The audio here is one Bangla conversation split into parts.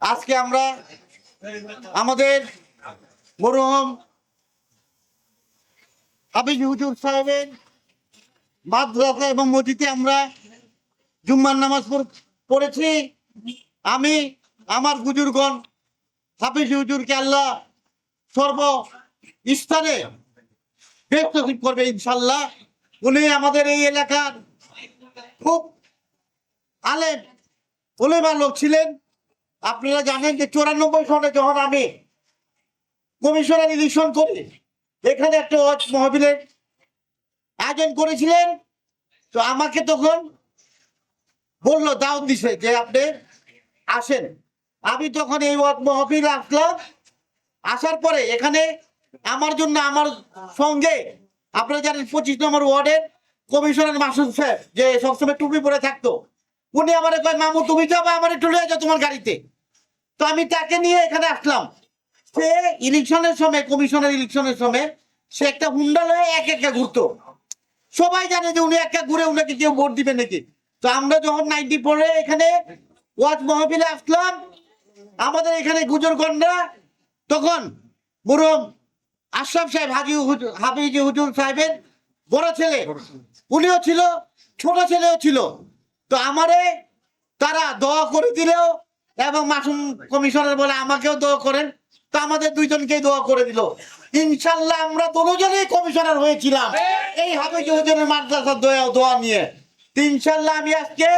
আজকে আমরা আমাদের মরহুম হাবিজ হুজুর সাহেবের মাদ্রাসা এবং মসজিদে আমরা জুম্মার নামাজ পড়- পড়েছি। আমি, আমার বুজুর্গণ হাফিজ হুজুরকে আল্লাহ সর্ব স্থানে বেশ করবে ইনশাল্লাহ উনি আমাদের এই এলাকার খুব আলেম ওলেমা লোক ছিলেন। আপনারা জানেন যে চৌরানব্বই সনে যখন আমি কমিশনার ইলেকশন করি, এখানে একটা ওয়াজ মহবিলের আয়োজন করেছিলেন, তো আমাকে তখন বলল দাওয়াত দিছে যে আপনি আসেন। আমি তখন এই ওয়াজ মহবিল আসলাম। আসার পরে এখানে আমার জন্য, আমার সঙ্গে, আপনারা জানেন পঁচিশ নম্বর ওয়ার্ডের কমিশনার মাসুদ সাহেব যে সবসময় টুপি পরে থাকতো, উনি আমার কয়, মামু, তুমি যাব আমার একটু লয়ে যাও তোমার গাড়িতে। তো আমি তাকে নিয়ে এখানে আসলাম। সে ইলেকশনের সময়, কমিশনের ইলেকশনের সময়, সে একটা হুন্ডা লয়ে এক একা ঘুরতো। সবাই জানে যে উনি একা ঘুরে উনাকে কেউ ভোট দিবে নাকি। তো আমরা যখন নাইনটি ফোরে এখানে ওয়াজ মহফিলে আসলাম, আমাদের এখানে গুজরগণরা তখন মুরম আশরাফ সাহেব, হাজি হাবিজি হুজুর সাহেবের বড় ছেলে, উনিও ছিল, ছোট ছেলেও ছিল। তো আমারে তারা দোয়া করে দিলেও এবং মাসুম কমিশনার বলে আমাকেও দোয়া করেন। তো আমাদের দুইজনকেই দোয়া করে দিল। ইনশাল্লাহ আমরা দুজনেই কমিশনার হয়েছিলাম। এই হাবিজি হুজুরের মাদ্রাসার দোয়া দোয়া নিয়ে। ইনশাল্লাহ আমি আজকে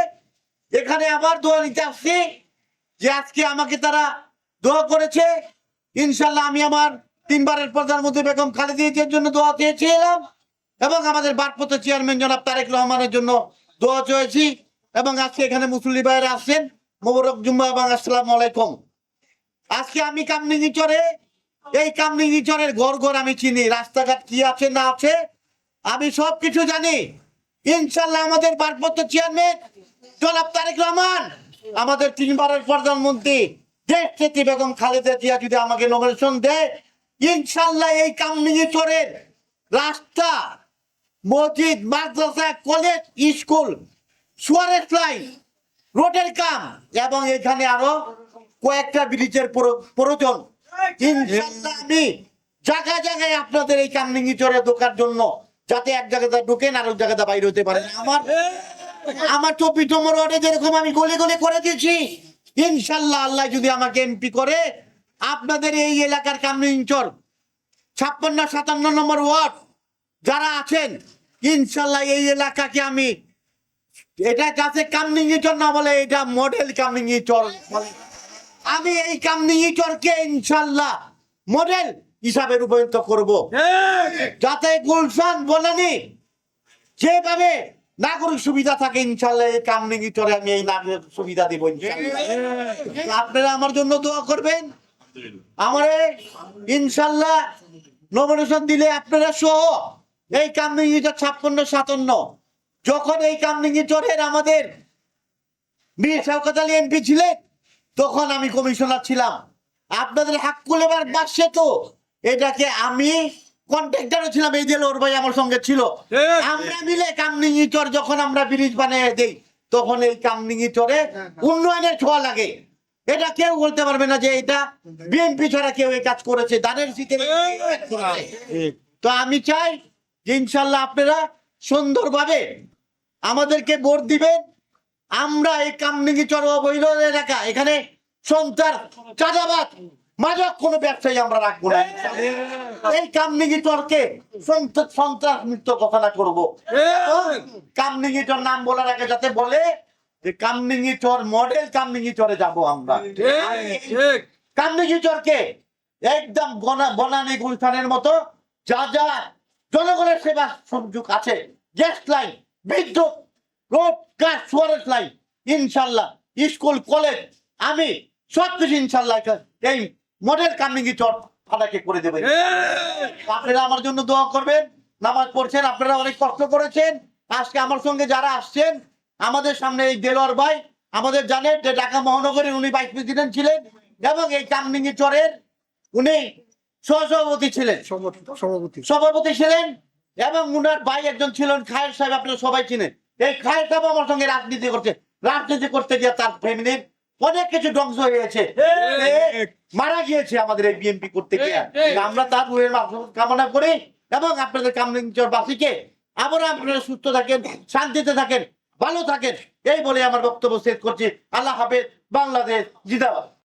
এখানে আবার দোয়া নিতে আসছি যে আজকে আমাকে তারা দোয়া করেছে। ইনশাল্লাহ আমি আমার তিনবারের প্রধানমন্ত্রী বেগম খালেদা জিয়ার জন্য দোয়া চেয়েছিলাম এবং আমাদের বারপত্র চেয়ারম্যান জনাব তারেক রহমানের জন্য দোয়া চেয়েছি এবং আজকে এখানে মুসল্লি ভাইয়েরা আসছেন। মোবারক জুম্মা এবং আসসালামু আলাইকুম। আজকে আমি কামনিজি চরে, এই কামনিজি চরের ঘর ঘর আমি চিনি, রাস্তাঘাট কি আছে না আছে, আমি সব কিছু জানি। ইনশাল্লাহ আমাদের বারপত্র চেয়ারম্যান জনাব তারেক রহমান, আমাদের তিনবারের প্রধানমন্ত্রী, দেশ নেত্রী বেগম খালেদা জিয়া যদি আমাকে নমিনেশন দেয় ইনশাল্লাহ এই কামনিজি চরের রাস্তা, মসজিদ, মাদ্রাসা, কলেজ, স্কুল সুয়ারের লাইন রোডের কাম। এবং এখানে আরও কয়েকটা ব্রিজের প্রো- প্রয়োজন। আমি জায়গায় জায়গায় আপনাদের এই কামনিঙ্গি চরে ঢোকার জন্য যাতে এক জায়গাতে ঢুকেন আর এক জায়গাতে বাইরে হতে পারেন। আমার আমার চব্বিশ নম্বর ওয়ার্ডে যেরকম আমি গলে গলে করে দিয়েছি ইনশাল্লাহ আল্লাহ যদি আমাকে এমপি করে, আপনাদের এই এলাকার কামনিং চর ছাপ্পান্ন সাতান্ন নম্বর ওয়ার্ড যারা আছেন ইনশাল্লাহ এই এলাকাকে আমি এটা কাছে কামনিঙ্গি চর না বলে এটা মডেল কামনিঙ্গি চর। বলে। আমি এই কামনিঙ্গি চরকে ইনশাল্লাহ মডেল হিসাবে রূপায়িত করব। যাতে গুলশান বনানি যেভাবে নাগরিক সুবিধা থাকে ইনশাল্লাহ এই কামনিঙ্গি চরে আমি এই নাগরিক সুবিধা দিব ইনশাল্লাহ। আপনারা আমার জন্য দোয়া করবেন। আমারে ইনশাল্লাহ নমিনেশন দিলে আপনারা সহ এই কামনিঙ্গিটা ছাপ্পান্ন সাতান্ন যখন এই কামনিঙ্গি চরের আমাদের বীর শওকত আলী এমপি ছিলেন তখন আমি কমিশনার ছিলাম। আপনাদের হাক্কুল এবার বাসছে তো। এটাকে আমি কন্ট্রাক্টারও ছিলাম এই যে ওর ভাই আমার সঙ্গে ছিল। আমরা মিলে কামনিঙ্গি চর যখন আমরা ব্রিজ বানিয়ে দেই তখন এই কামনিঙ্গি চরে উন্নয়নের ছোঁয়া লাগে। এটা কেউ বলতে পারবে না যে এটা বিএনপি ছাড়া কেউ এই কাজ করেছে দানের শীতের তো আমি চাই যে ইনশাল্লাহ আপনারা সুন্দরভাবে আমাদেরকে ভোট দিবেন। আমরা এই কামনিঙ্গি চর অবৈধ এলাকা। এখানে সন্ত্রাস চাঁদাবাদ মাদক কোনো ব্যবসায়ী আমরা রাখব না। এই কামনিঙ্গি চরকে সন্ত্রাস মুক্ত ঘোষণা করব। কামনিঙ্গি চর নাম বলার আগে যাতে বলে যে কামনিঙ্গি চর মডেল কামনিঙ্গি চরে যাব আমরা। ঠিক কামনিঙ্গি চরকে একদম বনা- বনানী গুলশানের মতো যা যা জনগণের সেবা সংযোগ আছে গ্যাস লাইন বিদ্যুৎ রোড সুয়ারেজ লাইন ইনশাল্লাহ স্কুল কলেজ আমি সব কিছু ইনশাল্লাহ এই মডেল কামনিঙ্গি চর ফাটাকে করে দেবেন আপনারা আমার জন্য দোয়া করবেন নামাজ পড়ছেন আপনারা অনেক কষ্ট করেছেন। আজকে আমার সঙ্গে যারা আসছেন আমাদের সামনে এই দেলোয়ার ভাই আমাদের জানেন যে ঢাকা মহানগরের উনি ভাইস প্রেসিডেন্ট ছিলেন এবং এই কামনিঙ্গি চরের উনি সহসভাপতি ছিলেন। সভাপতি। সভাপতি ছিলেন। এবং উনার ভাই একজন ছিলেন খায়ের সাহেব আপনারা সবাই চিনেন। এই খায়ের সাহেব আমার সঙ্গে রাজনীতি করছে। রাজনীতি করতে গিয়ে তার ফ্যামিলির অনেক কিছু ধ্বংস হয়েছে মারা গিয়েছে আমাদের এই বিএনপি করতে গিয়ে। আমরা তার রুহের কামনা করি এবং আপনাদের কামরিঞ্চর বাসীকে আবার আপনারা সুস্থ থাকেন শান্তিতে থাকেন ভালো থাকেন। এই বলে আমার বক্তব্য শেষ করছি। আল্লাহ হাফেজ বাংলাদেশ জিদাবাদ